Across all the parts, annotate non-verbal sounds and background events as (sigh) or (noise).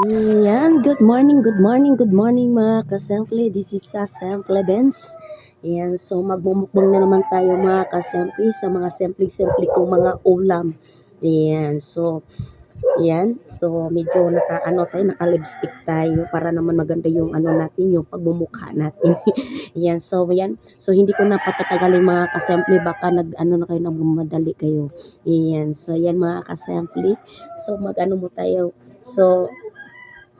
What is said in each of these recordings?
Yan, good morning, good morning, good morning mga kasemple. This is sa Semple Dance. Yan, so magmumukbang na naman tayo mga kasemple sa mga simple-simple kong mga ulam. Yan, so yan, so medyo naka ano tayo, naka-lipstick tayo para naman maganda yung ano natin, yung pagmumukha natin. (laughs) yan, so yan. So hindi ko na patatagalin mga kasemple, baka nag ano na kayo nagmamadali kayo. Yan, so yan mga kasemple. So mag-ano mo tayo. So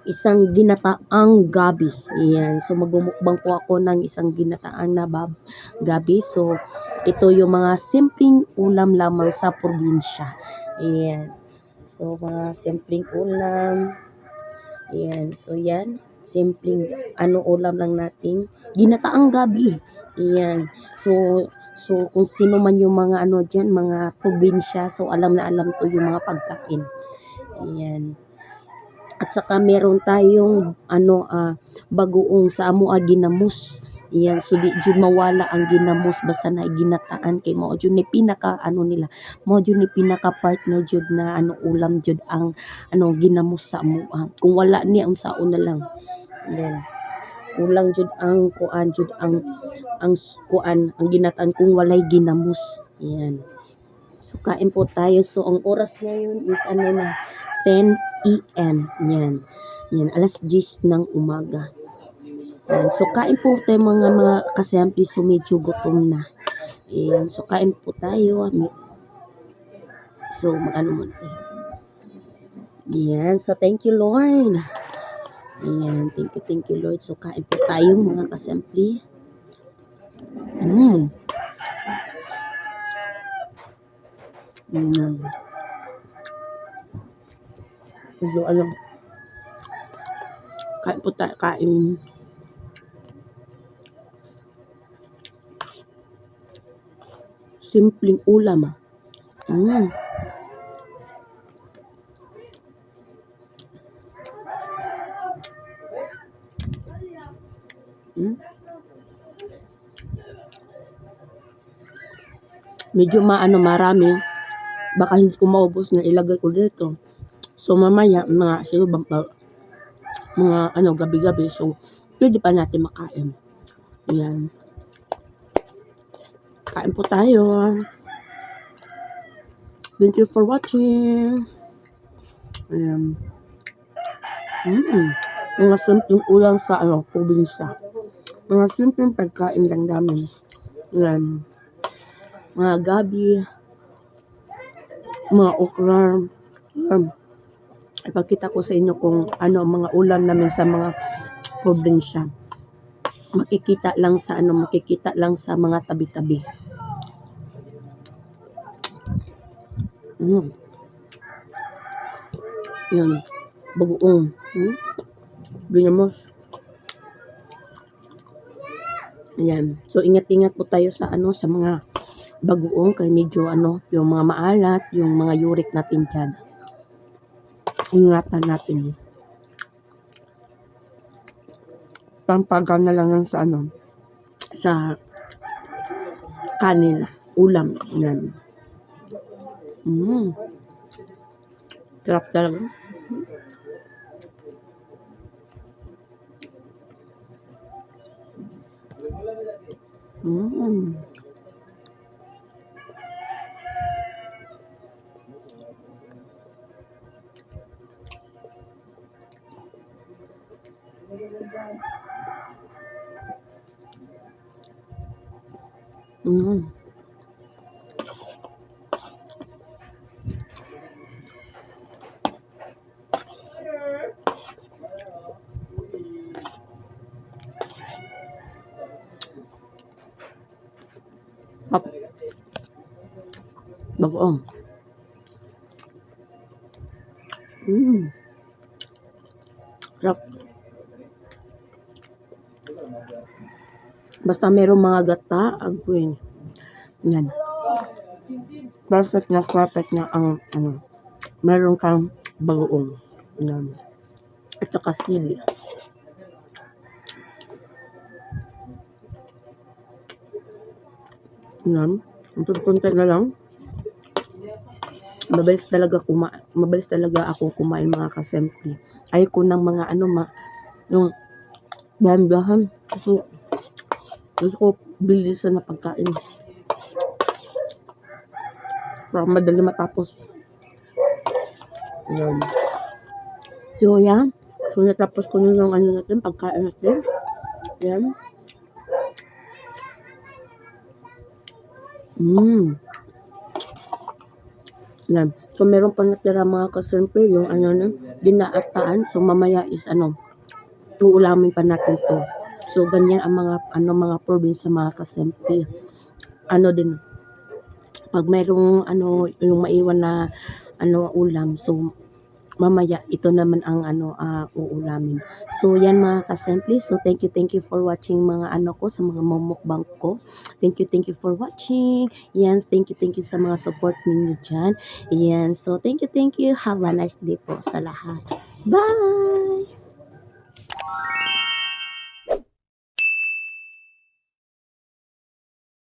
isang ginataang gabi. Yan. So magmumukbang po ako ng isang ginataang na gabi. So ito yung mga simpleng ulam lamang sa probinsya. Ayan. So mga simpleng ulam. Ayan. So yan. Simpleng ano ulam lang natin. Ginataang gabi. Ayan. So So kung sino man yung mga ano diyan, mga probinsya, so alam na alam to yung mga pagkain. Ayan. At saka meron tayong ano ah, bagoong sa amo ginamos. Iyan, so di jud mawala ang ginamos basta na ginataan kay mo jud ni pinaka ano nila. Mo jud ni pinaka partner jud na ano ulam jud ang ano ginamos sa amo. ah. Kung wala ni ang saon na lang. Then kulang jud ang kuan jud ang ang kuan ang ginataan kung walay ginamos. Iyan. So kain po tayo. So ang oras ngayon is ano na 10 a.m. Yan. Yan, alas 10 ng umaga. Yan. So, kain po tayo mga mga kasampi. So, medyo gutom na. Yan. So, kain po tayo. So, mag-ano tayo. Yan. So, thank you, Lord. Yan. Thank you, thank you, Lord. So, kain po tayo mga kasampi. Mm. Mm. Medyo alam. Kain po tayo. Kain. Simpleng ulam ah. Mm. Mm. Medyo maano marami. Baka hindi ko maubos na ilagay ko dito. So mamaya mga siguro mga ano gabi-gabi so pwede pa natin makain. Yan. Kain po tayo. Thank you for watching. Ayan. Mm. Mga simpleng ulam sa ano, probinsya. Mga simpleng pagkain lang namin. Ayan. Mga gabi, mga okra. Ayan. Ipakita ko sa inyo kung ano ang mga ulam namin sa mga probinsya. Makikita lang sa ano, makikita lang sa mga tabi-tabi. Mm. Yan. Bagoong. Hmm? Ginamos. Ayan. So, ingat-ingat po tayo sa ano, sa mga bagoong kay medyo ano, yung mga maalat, yung mga uric natin dyan. Ingatan natin. Pampagal na lang yan sa ano, sa kanin, ulam. Yan. Mm. Sarap talaga. Mm. Mm. Pap. Bagoong. Mm. Sarap. Basta merong mga gata, agwin. Yan. Perfect na perfect na ang ano. Meron kang bagoong. Yan. At saka sili. Yan. Ito konti na lang. mabilis talaga kuma mabilis talaga ako kumain mga kasempi. Ayoko ng mga ano ma yung dahan-dahan. Gusto, gusto ko bilisan na pagkain. Para madali matapos. Yan. So, yan. So, natapos ko na yung ano natin, pagkain natin. Yan. Mmm. Yan. So, meron pa natira mga kasempi, yung ano na, ginaataan. So, mamaya is ano, uulamin pa natin to. So, ganyan ang mga, ano, mga probinsya mga kasempi. Ano din, pag mayroong, ano, yung maiwan na, ano, ulam, so, mamaya, ito naman ang, ano, ah, uulamin. So, yan mga kasempi. So, thank you, thank you for watching mga, ano ko, sa mga mamukbang ko. Thank you, thank you for watching. Yan, thank you, thank you sa mga support ninyo dyan. Yan, so, thank you, thank you. Have a nice day po sa lahat. Bye!